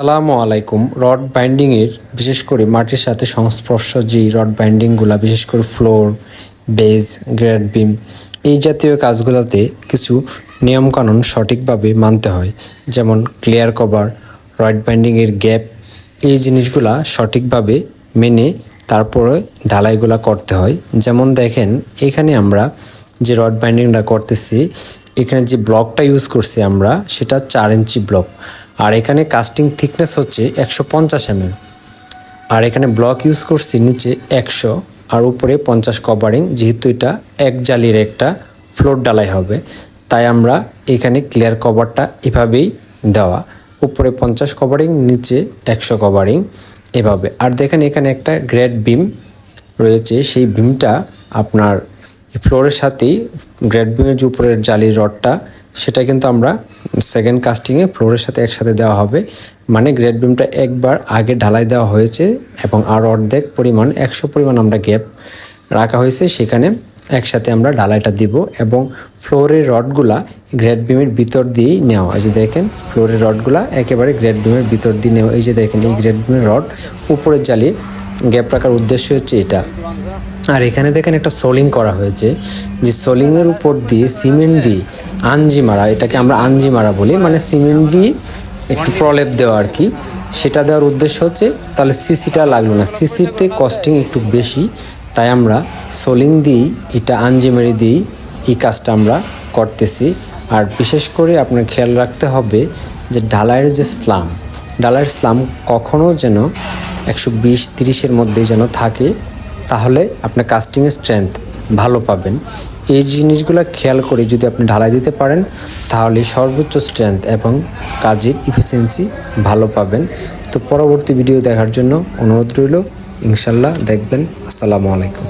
আসসালামু আলাইকুম। রড বাইন্ডিংয়ের বিশেষ করে মাটির সাথে সংস্পর্শ যে রড বাইন্ডিংগুলো, বিশেষ করে ফ্লোর বেজ গ্রেড বিম, এই জাতীয় কাজগুলোতে কিছু নিয়মকানুন সঠিকভাবে মানতে হয়। যেমন ক্লিয়ার কভার, রড বাইন্ডিংয়ের গ্যাপ, এই জিনিসগুলা সঠিকভাবে মেনে তারপরে ঢালাইগুলা করতে হয়। যেমন দেখেন, এখানে আমরা যে রড বাইন্ডিংটা করতেছি, এখানে যে ব্লকটা ইউজ করছি আমরা, সেটা চার ইঞ্চি ব্লক। আর এখানে কাস্টিং থিকনেস হচ্ছে একশো পঞ্চাশ এমএম আর এখানে ব্লক ইউজ করছি নিচে একশো, আর উপরে পঞ্চাশ কভারিং যেহেতু এটা এক জালির একটা ফ্লোর ডালাই হবে। তাই আমরা এখানে ক্লিয়ার কভারটা এভাবেই দেওয়া। উপরে পঞ্চাশ কভারিং নিচে একশো কভারিং এভাবে। আর দেখেন এখানে একটা গ্রেড বিম রয়েছে। সেই বিমটা আপনার ফ্লোরের সাথেই গ্রেড বিমের যে উপরের জালির রডটা সেটা কিন্তু আমরা সেকেন্ড কাস্টিংয়ে ফ্লোরের সাথে একসাথে দেওয়া হবে। মানে গ্রেড বিমটা একবার আগে ঢালাই দেওয়া হয়েছে এবং আর অর্ধেক পরিমাণ, একশো পরিমাণ আমরা গ্যাপ রাখা হয়েছে। সেখানে একসাথে আমরা ঢালাইটা দিব এবং ফ্লোরের রডগুলা গ্রেড বিমের ভিতর দিয়েই নেওয়া। এই যে দেখেন ফ্লোরের রডগুলা একেবারে গ্রেড বিমের ভিতর দিয়ে নেওয়া। এই যে দেখেন, এই গ্রেড বিমের রড উপরের জালি গ্যাপ রাখার উদ্দেশ্য হচ্ছে এটা। আর এখানে দেখেন একটা সোলিং করা হয়েছে। যে সোলিংয়ের উপর দিয়ে সিমেন্ট দিয়ে আঞ্জি মারা, এটাকে আমরা আঞ্জি মারা বলি মানে সিমেন্ট দিয়ে একটু প্রলেপ দেওয়া আর কি। সেটা দেওয়ার উদ্দেশ্য হচ্ছে, তাহলে সিসিটা লাগল না। সিসিতে কস্টিং একটু বেশি, তাই আমরা সোলিং দিয়েই এটা আঞ্জি মেরে দিয়েই এই কাজটা আমরা করতেছি। আর বিশেষ করে আপনার খেয়াল রাখতে হবে যে ঢালাইয়ের যে স্লাম ডালার স্লাম কখনো যেন একশো বিশ, তিরিশের মধ্যে যেন থাকে, তাহলে আপনার কাস্টিংয়ের স্ট্রেংথ ভালো পাবেন। এই জিনিসগুলো খেয়াল করে যদি আপনি ঢালাই দিতে পারেন, তাহলে সর্বোচ্চ স্ট্রেংথ এবং কাজের ইফিসিয়েন্সি ভালো পাবেন। তো পরবর্তী ভিডিও দেখার জন্য অনুরোধ রইল, ইনশাল্লাহ দেখবেন। আসসালামু আলাইকুম।